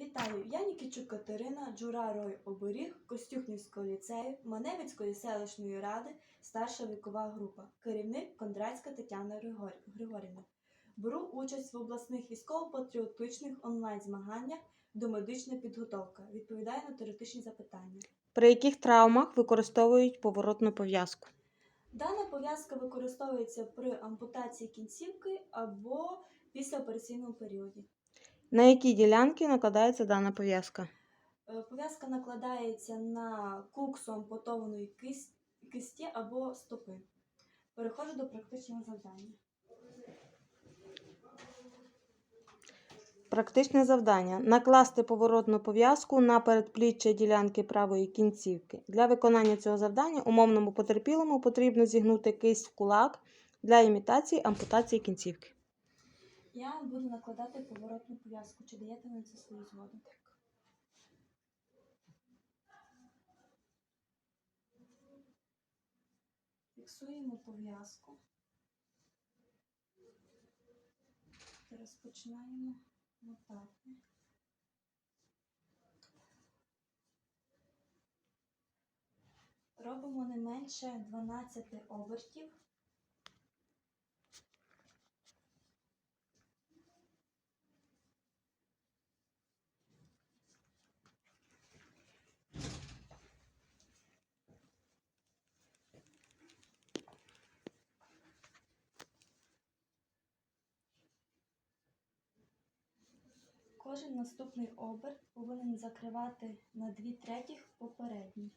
Вітаю! Я Нікічук Катерина, Джура Рой Оберіг, Костюхнівського ліцею, Маневицької селищної ради, старша вікова група, керівник Кондрацька Тетяна Григорівна. Беру участь в обласних військово-патріотичних онлайн-змаганнях «Домедична підготовка». Відповідаю на теоретичні запитання. При яких травмах використовують поворотну пов'язку? Дана пов'язка використовується при ампутації кінцівки або післяопераційному періоді. На які ділянки накладається дана пов'язка? Е, Пов'язка накладається на куксу ампутованої кис- кисті або стопи. Переходжу до практичного завдання. Практичне завдання накласти поворотну пов'язку на передпліччя ділянки правої кінцівки. Для виконання цього завдання умовному потерпілому потрібно зігнути кисть в кулак для імітації ампутації кінцівки. Я буду накладати поворотну пов'язку. Чи даєте на це свою згоду? Фіксуємо пов'язку. Розпочинаємо мотати. Робимо не менше 12 обертів. Кожен наступний оберт повинен закривати на 2 третіх попередній.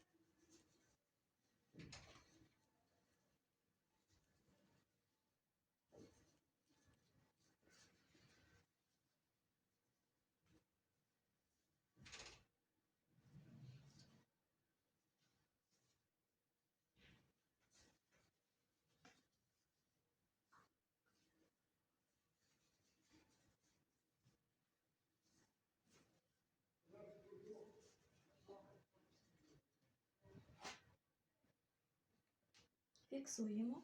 Фіксуємо.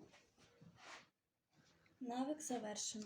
Навик завершено.